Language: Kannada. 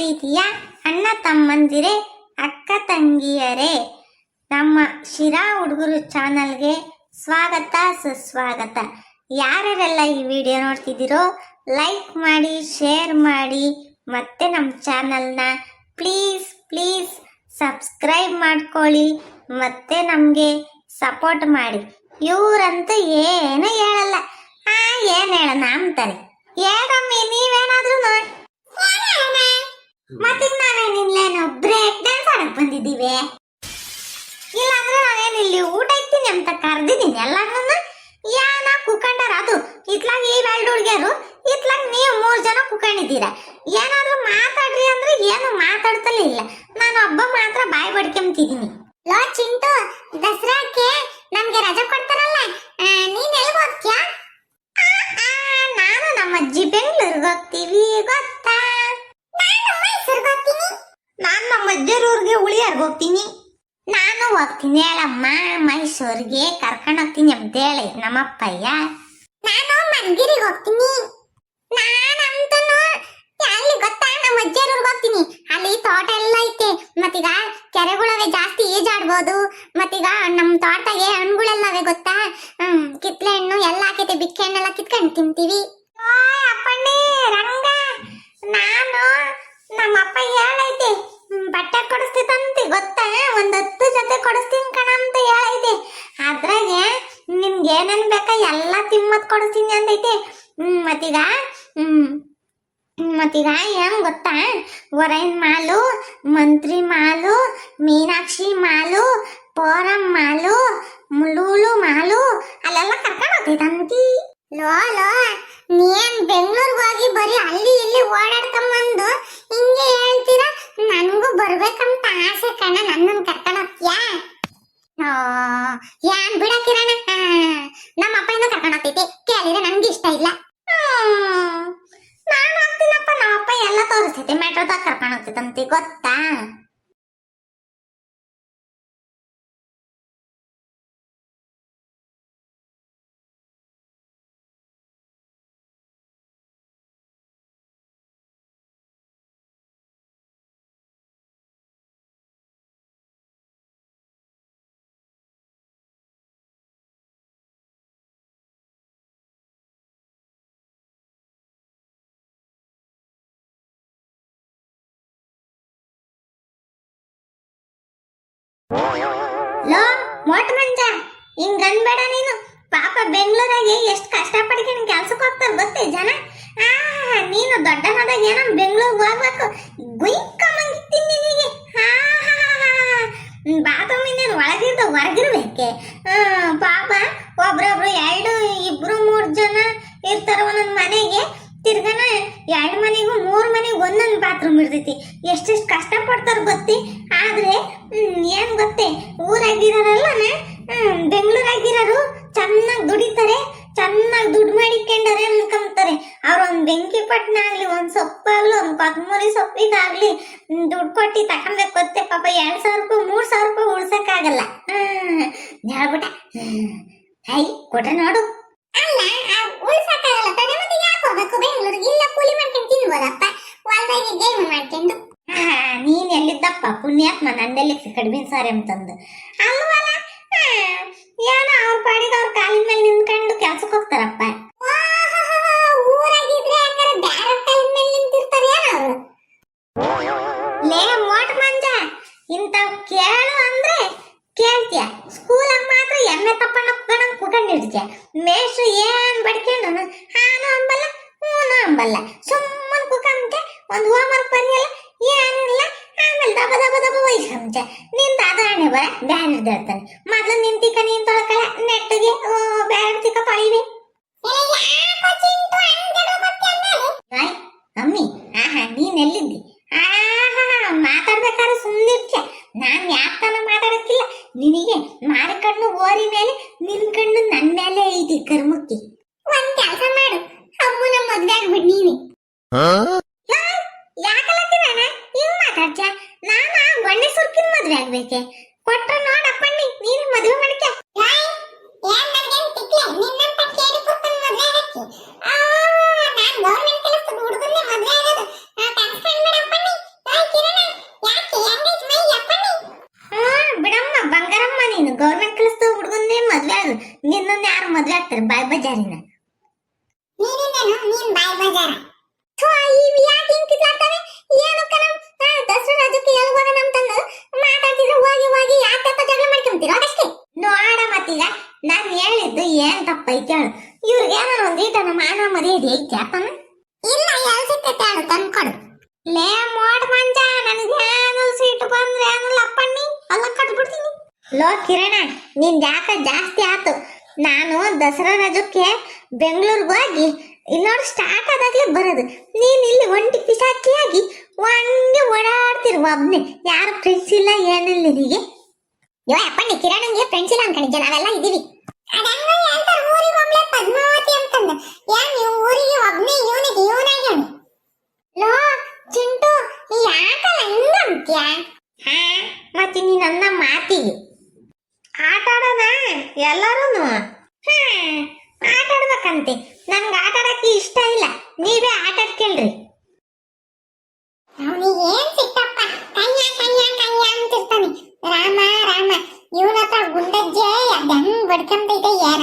ಪ್ರೀತಿಯ ಅಣ್ಣ ತಮ್ಮಂದಿರೇ, ಅಕ್ಕ ತಂಗಿಯರೇ. ನಮ್ಮ ಶಿರಾ ಹುಡುಗರು ಚಾನಲ್ಗೆ ಸ್ವಾಗತ, ಸುಸ್ವಾಗತ. ಯಾರ್ಯಾರೆಲ್ಲ ಈ ವಿಡಿಯೋ ನೋಡ್ತಿದ್ದೀರೋ, ಲೈಕ್ ಮಾಡಿ, ಶೇರ್ ಮಾಡಿ, ಮತ್ತೆ ನಮ್ಮ ಚಾನಲ್ನ ಪ್ಲೀಸ್ ಪ್ಲೀಸ್ ಸಬ್ಸ್ಕ್ರೈಬ್ ಮಾಡ್ಕೊಳ್ಳಿ, ಮತ್ತೆ ನಮಗೆ ಸಪೋರ್ಟ್ ಮಾಡಿ. ಇವರಂತೂ ಏನು ಹೇಳಲ್ಲ. ಆ, ಏನು ಹೇಳೋಣ ಅಂತಾರೆ. ಹೇಳಮ್ಮಿ, ನೀವೇನಾದರೂ ನೋಡಿ. ಮತ್ತೀಗ ನಾವೇನಿಲ್ಲೇನು ಬ್ರೇಕ್ ಡ್ಯಾನ್ಸ್ ಆಡಕ್ ಬಂದಿದ್ದೀವಿ. ಇಲ್ಲಾಂದ್ರೆ ನಾನೇನು ಇಲ್ಲಿ ಊಟ ಇರ್ತೀನಿ ಅಂತ ಕರೆದಿದ್ದೀನಿ ಎಲ್ಲಾರನ್ನ ಯಾನ ಕುಕ್ಕಂಡಾರ ಅದು. ಇತ್ಲಾಗ ಈ ಎರಡು ಹುಡುಗಿಯರು ಇತ್ಲಾಗ ನೀವು ಮೂರ್ ಜನ ಕುಕ್ಕಂಡಿದ್ದೀರ ಏನಾದ್ರೂ ಮಾತಾಡ್ರಿ ಅಂದ್ರೆ ಏನು ಮಾತಾಡ್ತಲೇ ಇಲ್ಲ. ನಾನು ಒಬ್ಬ ಮಾತ್ರ ಬಾಯಿ ಬಡ್ಕೊಂತಿದ್ದೀನಿ ಲೋ ಚಿಂಟು, ದಸರಾಕ್ಕೆ ನಮ್ಗೆ ರಜೆ ಕೊಡ್ತಾರಲ್ಲ ನೀನ್ ಎಲ್ಲಿ ಹೋಗ್ತೀಯಾ? ನಾನು ನಮ್ಮ ಅಜ್ಜಿ ಬೆಂಗಳೂರಿಗೆ ಹೋಗ್ತೀವಿ, ಗೊತ್ತಾ ನಾನು ಮೈಸೂರಿಗೆ ಹೋಗ್ತೀನಿ ನಾನು ನಮ್ಮ ಅಜ್ಜರೂರ್ಗೆ ಉಳಿಯಾರ್ಗೆ ಹೋಗ್ತೀನಿ. ನಾನು ಹೋಗ್ತೀನಿ ಅಲ್ಲಮ್ಮ, ಮೈಸೂರಿಗೆ ಕರ್ಕೊಂಡು ಹೋಗ್ತೀನಿ ಅಂತ ಹೇಳಿ, ನಮ್ಮಪ್ಪಯ್ಯ. ನಾನು ಮಂದಿರಿಗೆ ಹೋಗ್ತೀನಿ. ನಾನಂತೂ ಅಲ್ಲಿ ಗೊತ್ತಾ ನಮ್ಮ ಅಜ್ಜರೂರ್ಗೆ ಹೋಗ್ತೀನಿ. ಅಲ್ಲಿ ತೋಟ ಎಲ್ಲ ಐತೆ. ಮತ್ತೀಗ ಕೆರೆಗಳವೆ ಜಾಸ್ತಿ ಈಜಾಡ್ಬೋದು. ಮತ್ತೀಗ ನಮ್ಮ ತೋಟದಾಗೆ ಹಣ್ಣುಗಳೆಲ್ಲವೆ ಗೊತ್ತಾ? ಹ್ಮ್, ಕಿತ್ಲೆ ಹಣ್ಣು ಎಲ್ಲ ಹಾಕೈತೆ, ಬಿಕ್ಕೆ ಹಣ್ಣೆಲ್ಲ ಕಿತ್ಕೊಂಡು ತಿಂತೀವಿ ಅಪ್ಪಣ್ಣಿ ರಂಗ ನಾನು ನಮ್ಮ ಅಪ್ಪ ಹೇಳೈತೆ ಹ್ಮ್, ಬಟ್ಟೆ ಕೊಡಿಸ್ತಿತ್ತಂತೆ ಗೊತ್ತಾ ಒಂದ್ ಹತ್ತು ಜೊತೆ ಕೊಡಿಸ್ತೀನಿ ಕಣ ಅಂತ ಹೇಳೈತೆ ಅದ್ರಾಗೆ ನಿನ್ಗೆ ಏನೇನ್ ಬೇಕಾ ಎಲ್ಲ ತಿಮ್ಮತ್ ಕೊಡಿಸ್ತೀನಿ ಅಂತೈತೆ ಮತ್ತೀಗ ಮತ್ತೀಗ ಏನ್ ಗೊತ್ತಾ? ವರೈನ್ ಮಾಲು, ಮಂತ್ರಿ ಮಾಲು, ಮೀನಾಕ್ಷಿ ಮಾಲು, ಪೋರಂ ಮಾಲು ಮುಳೂಳು ಮಾಲು, ಅಲ್ಲೆಲ್ಲ ಕರ್ಕೊಂಡು ಹೋಗ್ತೈತಂತಿ ಲೋ ಲೋ ನೀನ್ ಬೆಂಗಳೂರಿಗೆ ಹೋಗಿ ಬರೀ ಅಲ್ಲಿ ಇಲ್ಲಿ ಓಡಾಡ್ಕೊಂಬಂದು ಹಿಂಗೆ ಹೇಳ್ತೀರಾ ನನಗೂ ಬರ್ಬೇಕಂತ ಆಸೆ ಕಣ ನನ್ನನ್ನು ಕರ್ಕೊಂಡು ಹೋಗ್ತೀಯಾ ಆ, ಏನ್ ಬಿಡ ಕಿರಣ ನಮ್ಮ ಅಪ್ಪ ಇನ್ನೂ ಕರ್ಕೊಂಡು ಹೋಗ್ತೈತಿ. ಕೇಳಿದ್ರೆ ನನ್ಗೆ ಇಷ್ಟ ಇಲ್ಲ. ನಾನು ಹೋಗ್ತೀನಪ್ಪ, ನಮ್ಮ ಅಪ್ಪ ಎಲ್ಲ ತೋರಿಸ್ತೈತಿ. ಮೆಟ್ರೋದಾಗ ಕರ್ಕೊಂಡು ಹೋಗ್ತೈತಂತಿ, ಗೊತ್ತಾ? ಲೋ ಮೋಟ್ ಮಂಜ. ಹಿಂಗ್ ಅನ್ಬೇಡ ನೀನು. ಪಾಪ ಬೆಂಗಳೂರಾಗೆ ಎಷ್ಟು ಕಷ್ಟಪಡ್ಕೊಂಡು ಕೆಲ್ಸಕ್ಕೆ ಹೋಗ್ತಾರೆ ಗೊತ್ತೇ ಜನ? ನೀನು ದೊಡ್ಡನಾದಾಗ ಏನೋ ಬೆಂಗಳೂರಿಗೆ ಹೋಗ್ಬೇಕು. ಗುಯ್ಕಮ್ಮಂಗಿತ್ತೀನಿ ನಿನಗೆ. ಬಾತ್ರೂಮ್ ಇನ್ನೇನು ಒಳಗಿರ್ದ, ಹೊರಗಿರ್ಬೇಕೆ? ಪಾಪ ಒಬ್ರೊಬ್ರು ಎರಡು, ಇಬ್ರು, ಮೂರು ಜನ ಇರ್ತಾರ ಒಂದೊಂದು ಮನೆಗೆ. ತಿರ್ಗನ ಎರಡು ಮನೆಗೂ ಮೂರು ಮನೆಗೆ ಒಂದೊಂದು ಬಾತ್ರೂಮ್ ಇರ್ತೈತಿ. ಎಷ್ಟೆಷ್ಟು ಕಷ್ಟ ಪಡ್ತಾರ ಗೊತ್ತಿ? ಆದ್ರೆ ಏನ್ ಗೊತ್ತೇ? ಊರಾಗಿರೋರಲ್ಲನ ಬೆಂಗಳೂರಾಗಿರೋರು ಚೆನ್ನಾಗಿ ದುಡಿತಾರೆ, ಚೆನ್ನಾಗಿ ದುಡ್ಡು ಮಾಡಿಕೊಂಡರೆ ಅನ್ಕೊಂತಾರೆ ಅವ್ರ ಒಂದ್ ಬೆಂಕಿ ಪಟ್ಟಣ ಆಗ್ಲಿ ಒಂದ್ ಸೊಪ್ಪಾಗ್ಲಿ, ಒಂದ್ ಕೊತ್ತಂಬರಿ ಸೊಪ್ಪಿಗಾಗ್ಲಿ ದುಡ್ಡು ಕೊಟ್ಟು ತಕೊಂಬೇಕು ಗೊತ್ತೇ ಪಾಪ. ಎರಡ್ ಸಾವಿರ ರೂಪಾಯಿ, ಮೂರ್ ಸಾವಿರ ರೂಪಾಯಿ ಉಳ್ಸಕ್ಕಾಗಲ್ಲ. ಹೈ ಕೊಟ್ಟ ನೋಡು. ಅಲ್ಲ ಉಳ್ಸಕ್ಕಾಗಲ್ಲ. ತಾನೇ ಮತ್ತೆ ಯಾಕೆ ಬೆಂಗಳೂರಿಗೆ ಇಲ್ಲ, ಕೂಲಿ ಮಾಡ್ಕೊಂಡು ತಿನ್ಬೋದಪ್ಪ. ಹೊಲ್ದಾಗೆ ಗೇಮ್ ಮಾಡ್ಕೊಂಡು. ನೀನ್ ಎಲ್ಲಿದ್ದಪ್ಪ? ಪುಣ್ಯಾತ್ಮ ನಂದೆಲ್ಲಿ ಕಡಿಮೆ ಸಾರಿ ಅಂತಂದು ಅಲ್ವಲ್ಲ? ಏನೋ ಅವ್ರ ಪಾಡಿಗೆ ಅವ್ರ ಕಾಲಿನ ಮೇಲೆ ನಿಂತ್ಕೊಂಡು ಕೆಲ್ಸಕ್ಕೆ ಹೋಗ್ತಾರಪ್ಪ. ಲೇ ಮೋಟ್ ಮಂಜ, ಇಂಥವ್ ಕೇಳು ಅಂದ್ರೆ ಕೇಳ್ತೀಯ? ಸ್ಕೂಲಾಗ ಮಾತ್ರ ಎಮ್ಮೆ ತಪ್ಪಣ್ಣ ಕುಕ್ಕಣಂಗ್ ಕುಕ್ಕಂಡಿರ್ತೀಯ ಮೇಷ್ಟ್ರು ಏನ್ ಬಡ್ಕೊಂಡು ಹಾನು ಅಂಬಲ್ಲ, ಹೂನು ಅಂಬಲ್ಲ. ಸುಮ್ಮನೆ ಕುಕ್ಕಂತೆ ಒಂದು ಹೋಮ್ವರ್ಕ್ ಬರೆಯಲ್ಲ ವಹಿಸ್ಕೊಂತ ನಿಂದ ಅದಾಣೆ ಬರ ಬ್ಯಾನ್ ಹಿಡ್ದಿರ್ತಾನೆ ಮೊದ್ಲು ನಿಂತಿಕ ನೀನ್ ತೊಳ್ಕಳ ನೆಟ್ಟಿಗೆ ಬ್ಯಾನ್ ತಿಕ್ಕ ತೊಳಿವಿ ಅಮ್ಮಿ, ಆಹಾ, ನೀನ್ ಎಲ್ಲಿದ್ದಿ? ಆಹಾ, ಮಾತಾಡ್ಬೇಕಾದ್ರೆ ಸುಮ್ಮನಿರ್ತೀಯ ನಾನ್ ಯಾಕನ ಮಾತಾಡಕ್ಕಿಲ್ಲ. ನಿನಗೆ ಮಾರ ಕಣ್ಣು ಓರಿ ಮೇಲೆ, ನಿನ್ ಕಣ್ಣು ನನ್ ಮೇಲೆ ಐತಿ ಕರ್ಮಕ್ಕಿ. ಒಂದ್ ಕೆಲಸ ಮಾಡು. ಅಮ್ಮನ ಮದ್ವೆ ಆಗ್ಬಿಡ್ ನೀನೆ. ಆಗ್ಬೇಕೆ. ಕೊಟ್ರು ನೋಡಪ್ಪ ನೀನು ಮದುವೆ ಮಾಡ್ಕೆ. ಬಂಗಾರಮ್ಮ ನೀನು. ಗೌರ್ಮೆಂಟ್ ಕಲಿಸ್ತು ಹುಡುಗನ್ನೇ ಮದ್ವೆ ಆಗ ನಿನ್ನ ಯಾರು ಮದ್ವೆ ಆಗ್ತಾರೆ? ಬಾಯ್ ಬಜಾರಿನ. ನೀನ್ ಬಾಯ್ ಬಜಾರ. ಈ ಯಾಕೆ ಹಿಂಗ್ ಕಿತ್ಲಾಡ್ತಾರೆ ಏನು ಕಣಮ್ ದಸರಾ ರಾಜಕ್ಕೆ ಎಲ್ಗೋದ ನಮ್ ತಪ್ಪೈತೆ ಇವ್ರಿಗೆ ಏನೋ ಒಂದ್ ಈಟ ನಮ್ಮ ಮಾನ ಮರ್ಯಾದೆ ಐತೆ ಅಪ್ಪನ ಇಲ್ಲ ಎಲ್ ಸಿಕ್ಕತ್ತೆ ಹೇಳು ತಂದ್ಕೊಡು ಲೇ, ಮೋಡ್ ಮಂಜ, ನನಗೆ ಏನು ಸೀಟ್ ಬಂದ್ರೆ ಏನು ಲಪ್ಪಣ್ಣಿ ಅಲ್ಲ ಕಟ್ಬಿಡ್ತೀನಿ. ಲೋ, ಕಿರಣ, ನಿನ್ ಯಾಕ ಜಾಸ್ತಿ ಆತು. ನಾನು ದಸರಾ ರಜಕ್ಕೆ ಬೆಂಗಳೂರಿಗೆ ಹೋಗಿ ಇನ್ನೋಡು ನೋಡಿ ಸ್ಟಾರ್ಟ್ ಆದಾಗ್ಲೇ ಬರೋದು. ನೀನ್ ಇಲ್ಲಿ ಒಂಟಿ ಪಿಸಾಕಿಯಾಗಿ ಹಂಗೆ ಓಡಾಡ್ತಿರುವ ಒಬ್ನೆ. ಯಾರು ಫ್ರೆಂಡ್ಸ್ ಇಲ್ಲ, ಏನಿಲ್ಲ ನಿನಗೆ. ಯೋ, ಅಪ್ಪಣ್ಣಿ, ಕಿರಣಂಗೆ ಫ್ರೆಂಡ್ಸ್ ಇಲ್ಲ ಅನ್ಕೊಂಡಿದ್ದೆ ನಾವೆಲ್ಲ ಇದೀವಿ. ಹೇಳ್ತಾರೆ ಊರಿಗೆ ಒಬ್ಳೆ ಪದ್ಮಾವತಿ ಅಂತಂದ. ಏನ್ ನೀವು ಊರಿಗೆ ಒಬ್ನೇ ಇವನಿಗೆ ಲೋ, ಚಿಂಟು ಹಂಗಂತ್ಯ ಹಾ, ಮತ್ತೆ ನೀ ನನ್ನ ಮಾತಿಗೆ. ಆಟ ಆಡೋಣ ಎಲ್ಲರೂ ಹಾ ಆಟ ಆಟ ಆಡಕ್ಕೆ ಇಷ್ಟ ಇಲ್ಲ. ನೀವೇ ಆಟ ಆಡ್ಕೇಳ್ರಿ ಅವನಿಗೆ ಏನ್ ಸಿಕ್ಕಪ್ಪ? ಕಯ್ಯ ಕಯ್ಯ ಕಯ್ಯ ಅಂತಿರ್ತಾನೆ. ರಾಮ ರಾಮ ಇವನ ಹತ್ರ ಗುಂಡಜ್ಜೆ ಅದ್ ಹೆಂಗ್ ಬಡ್ಕಂತೈತೆ ಏನ